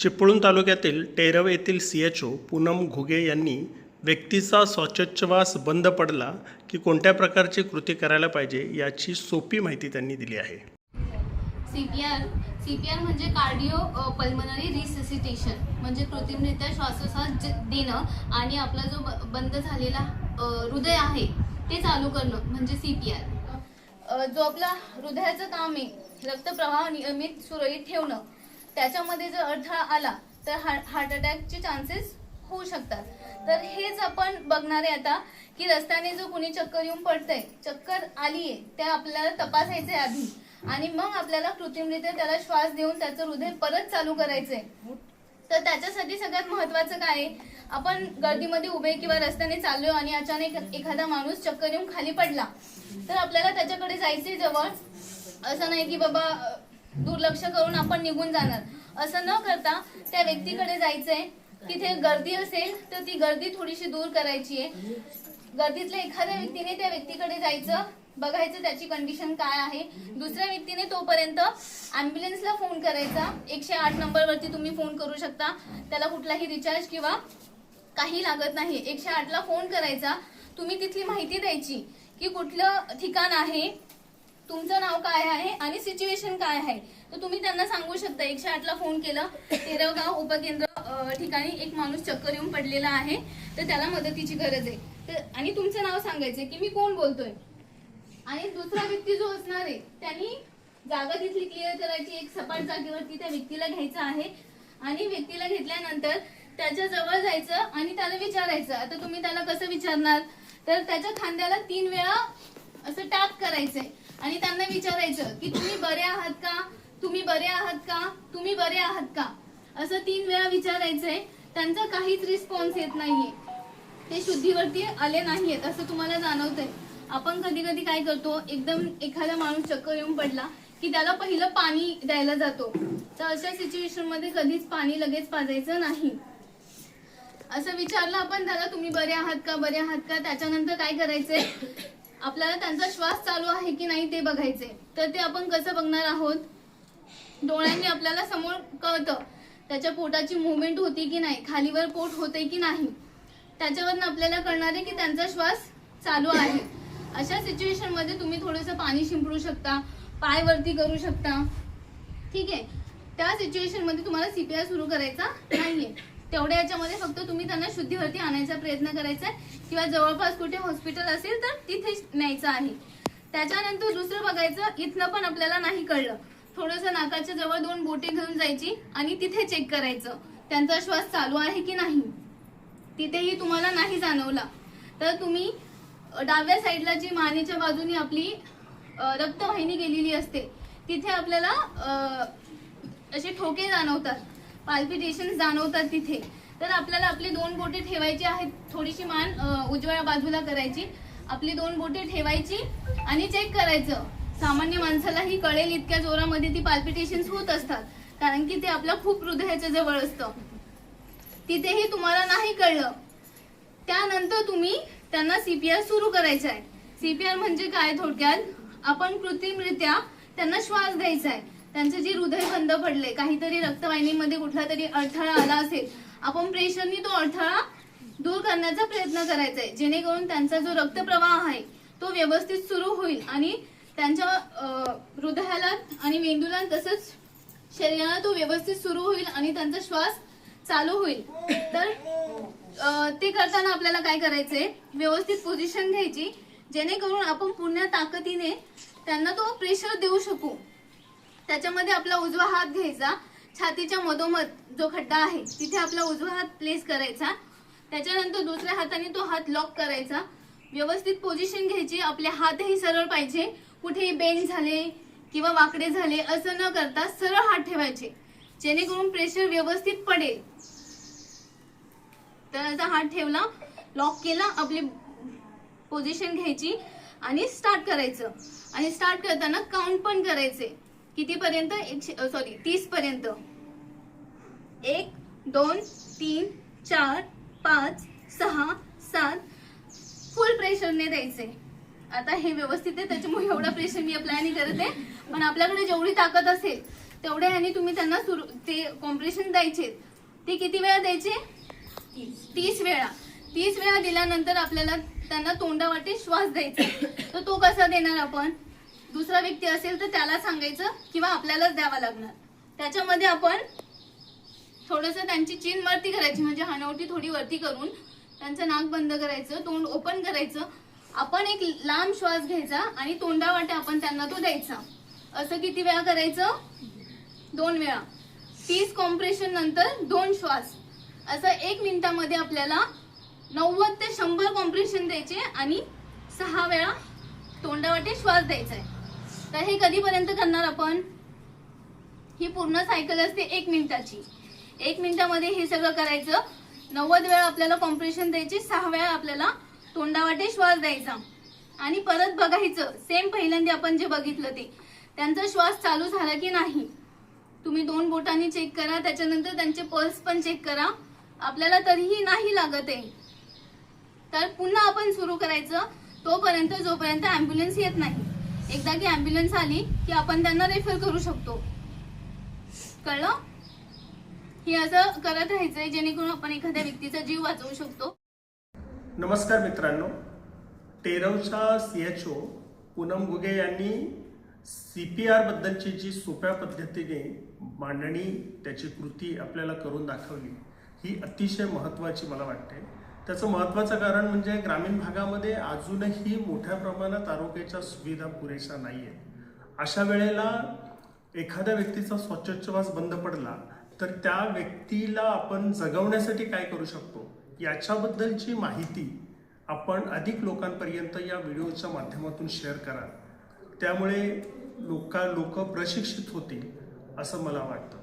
चिपळूण तालुक्यातील टेरव येथील C H O Poonam Ghuge यांनी व्यक्तीचा स्वच्छवास बंद पडला की कोणत्या प्रकारची कृती करायला पाहिजे याची सोपी माहिती त्यांनी दिली आहे. C P R C P R म्हणजे कार्डिओ पल्मनरी रिससिटेशन म्हणजे कृत्रिमरित्या श्वासोश्वास देणं आणि आपला जो ब- बंद झालेला हृदय आहे ते चालू करणं म्हणजे सी पी आर जो आपला हृदयाचं काम आहे रक्तप्रवाह नियमित सुरळीत ठेवणं त्याच्यामध्ये जर अडथळा आला तर हार्ट अटॅकचे चान्सेस होऊ शकतात. तर हेच आपण बघणार आहे आता की रस्त्याने जो कुणी चक्कर येऊन पडतंय चक्कर आली आहे ते आपल्याला तपासायचे आधी. आणि मग आपल्याला कृत्रिमरित्या त्याला श्वास देऊन त्याचं हृदय परत चालू करायचंय. तर त्याच्यासाठी सगळ्यात महत्वाचं काय आहे? आपण गर्दीमध्ये उभे किंवा रस्त्याने चाललो आणि अचानक एखादा माणूस चक्कर येऊन खाली पडला तर आपल्याला त्याच्याकडे जायचंय जवळ. असं नाही की बाबा दुर्लक्ष करून आपण निघून जाणार. असं न करता त्या व्यक्तीकडे जायचंय. तिथे गर्दी असेल तर ती गर्दी थोडीशी दूर करायची आहे. गर्दीतल्या एखाद्या व्यक्तीने त्या व्यक्तीकडे जायचं बघायचं त्याची कंडिशन काय आहे. दुसऱ्या व्यक्तीने तोपर्यंत अँब्युलन्सला फोन करायचा. एकशे आठ नंबरवरती तुम्ही फोन करू शकता. त्याला कुठलाही रिचार्ज किंवा काही लागत नाही. एकशे आठला फोन करायचा. तुम्ही तिथली माहिती द्यायची की कुठलं ठिकाण आहे. तुमचं नाव काय आहे आणि सिच्युएशन काय आहे? तर तुम्ही त्यांना सांगू शकता. एकशे आठला फोन केलं. तेरवगाव उपकेंद्र ठिकाणी एक माणूस चक्कर येऊन पडलेला आहे. तर त्याला मदतीची गरज आहे. तर आणि तुमचं नाव सांगायचं की मी कोण बोलतोय? आणि दुसरा व्यक्ती जो असणार आहे त्यांनी जागा तिथली क्लिअर करायची एक सपाट जागेवरती त्या व्यक्तीला घ्यायचं आहे. आणि व्यक्तीला घेतल्यानंतर त्याच्याजवळ जायचं आणि त्याला विचारायचं. आता तुम्ही त्याला कसं विचारणार? तर त्याच्या खांद्याला तीन वेळा असं टॅप करायचंय. आणि त्यांना विचारायचं की तुम्ही बरे आहात का? तुम्ही बरे आहात का? तुम्ही बरे आहात का? असं तीन वेळा विचारायचंय. त्यांचा काहीच रिस्पॉन्स येत नाहीये. ते शुद्धीवरती आले नाहीयेत असं तुम्हाला जाणवतंय. आपण कधी कधी काय करतो एकदम एखादा माणूस चक्कर येऊन पडला की त्याला पहिलं पाणी द्यायला जातो. तर अशा सिच्युएशनमध्ये कधीच पाणी लगेच पाजायचं नाही. असं विचारलं आपण त्याला तुम्ही बरे आहात का? बरे आहात का? त्याच्यानंतर काय करायचंय? आपल्याला त्यांचा श्वास चालू आहे की नाही ते बघायचे. तर ते आपण कसं बघणार आहोत? डोळ्यांनी आपल्याला समोर कळतं त्याच्या पोटाची मुवमेंट होती की नाही खालीवर पोट होते की नाही. त्याच्यावरनं आपल्याला कळणार आहे की त्यांचा श्वास चालू आहे. अशा सिच्युएशनमध्ये तुम्ही थोडंसं पाणी शिंपडू शकता पाय वरती करू शकता. ठीक आहे. त्या सिच्युएशनमध्ये तुम्हाला सीपीआर सुरू करायचा नाहीये. तेवढ्या याच्यामध्ये फक्त तुम्ही त्यांना शुद्धीवरती आणायचा प्रयत्न करायचा आहे. किंवा जवळपास कुठे हॉस्पिटल असेल तर तिथे न्यायचं आहे. त्याच्यानंतर दुसरं बघायचं इथनं पण आपल्याला नाही कळलं. थोडंसं नाकाच्या जवळ दोन बोटे घेऊन जायची आणि तिथे चेक करायचं. त्यांचा श्वास चालू आहे की नाही? तिथेही तुम्हाला नाही जाणवला. तर तुम्ही डाव्या साईडला जी मानेच्या बाजूनी आपली रक्तवाहिनी गेलेली असते तिथे आपल्याला असे ठोके जाणवतात. पाल्पिटेशन जाणवतात तिथे. तर आपल्याला आपली दोन बोटे ठेवायची आहेत थोडीशी मान उजव्या बाजूला करायची. आपली दोन बोटे ठेवायची आणि चेक करायचं. सामान्य माणसालाही कळेल इतक्या जोरामध्ये ती पाल्पिटेशन होत असतात. कारण की ते आपल्या खूप हृदयाच्या जवळ असतं. तिथेही तुम्हाला नाही कळलं. त्यानंतर तुम्ही त्यांना सीपीआर सुरू करायचं आहे. सीपीआर म्हणजे काय? थोडक्यात आपण कृत्रिमरित्या त्यांना श्वास द्यायचा आहे. त्यांचे जे हृदय बंद पडले काहीतरी रक्तवाहिनीमध्ये कुठला तरी अडथळा आला असेल आपण प्रेशरनी तो अडथळा दूर करण्याचा प्रयत्न करायचा आहे जेणेकरून त्यांचा जो रक्तप्रवाह आहे तो व्यवस्थित सुरू होईल आणि त्यांच्या हृदयाला आणि मेंदूला तसंच शरीराला तो व्यवस्थित सुरू होईल आणि त्यांचा श्वास चालू होईल. तर ते करताना आपल्याला काय करायचंय? व्यवस्थित पोझिशन घ्यायची जेणेकरून आपण पूर्ण ताकदीने त्यांना तो प्रेशर देऊ शकू. त्याच्यामध्ये आपला उजवा हात घ्यायचा. छातीच्या मधोमध जो खड्डा आहे तिथे आपला उजवा हात प्लेस करायचा. त्याच्यानंतर दुसऱ्या हाताने तो हात लॉक करायचा. व्यवस्थित पोझिशन घ्यायची. आपले हातही सरळ पाहिजे. कुठेही बेंड झाले किंवा वाकडे झाले असं न करता सरळ हात ठेवायचे. जेणेकरून प्रेशर व्यवस्थित पडेल. तर असा हात ठेवला लॉक केला आपली पोझिशन घ्यायची आणि स्टार्ट करायचं. आणि स्टार्ट करताना काउंट पण करायचे. कितीपर्यंत? एकशे सॉरी तीस पर्यंत एक दोन तीन चार पाच सहा सात. फुल प्रेशरने द्यायचे. आता हे व्यवस्थित आहे त्याच्यामुळे एवढा प्रेशर मी अप्लाय नाही करत आहे. पण आपल्याकडे जेवढी ताकद असेल तेवढे आणि तुम्ही त्यांना सुरू ते कॉम्प्रेशन द्यायचे. ते किती वेळा द्यायचे? तीस वेळा. तीस वेळा दिल्यानंतर आपल्याला त्यांना तोंडावाटे श्वास द्यायचा तर तो कसा देणार आपण? दुसरा व्यक्ती असेल तर त्याला सांगायचं किंवा आपल्यालाच द्यावा लागणार. त्याच्यामध्ये आपण थोडस त्यांची चीन वरती करायची म्हणजे हनवटी थोडी वरती करून त्यांचं नाक बंद करायचं तोंड ओपन करायचं. आपण एक लांब श्वास घ्यायचा आणि तोंडावाटे आपण त्यांना तो द्यायचा. असं किती वेळा करायचं? दोन वेळा. तीस कॉम्प्रेशन नंतर दोन श्वास. असं एक मिनिटामध्ये आपल्याला नव्वद ते शंभर कॉम्प्रेशन द्यायचे आणि सहा वेळा तोंडावाटे श्वास द्यायचा आहे. तर हे कधीपर्यंत करणार आपण? ही पूर्ण सायकल असते एक मिनिटाची. एक मिनिटामध्ये हे सगळं करायचं. नव्वद वेळा आपल्याला कॉम्प्रेशन द्यायची सहा वेळा आपल्याला तोंडावाटे श्वास द्यायचा. आणि परत बघायचं. सेम पहिल्यांदा आपण जे बघितलं ते. त्यांचा श्वास चालू झाला की नाही? तुम्ही दोन बोटांनी चेक करा. त्याच्यानंतर त्यांचे पल्स पण चेक करा. आपल्याला तरीही नाही लागत आहे. तर पुन्हा आपण सुरू करायचं. तोपर्यंत जोपर्यंत ॲम्ब्युलन्स येत नाही. एकदा की ॲम्ब्युलन्स आली की आपण त्यांना रेफर करू शकतो. कळलं? हे असं करत राहायचंय जेणेकरून आपण एखाद्या व्यक्तीचा जीव वाचवू शकतो. नमस्कार मित्रांनो. टेरवच्या C H O Poonam Ghuge यांनी सी पी आरबद्दलची जी सोप्या पद्धतीने मांडणी त्याची कृती आपल्याला करून दाखवली ही अतिशय महत्त्वाची मला वाटते. त्याचं महत्त्वाचं कारण म्हणजे ग्रामीण भागामध्ये अजूनही मोठ्या प्रमाणात आरोग्याच्या सुविधा पुरेशा नाही आहेत अशा वेळेला एखाद्या व्यक्तीचा स्वच्छोच्छवास बंद पडला तर त्या व्यक्तीला आपण जगवण्यासाठी काय करू शकतो? याच्याबद्दलची माहिती आपण अधिक लोकांपर्यंत या व्हिडिओच्या माध्यमातून शेअर करा त्यामुळे लोका लोक प्रशिक्षित होतील असं मला वाटतं.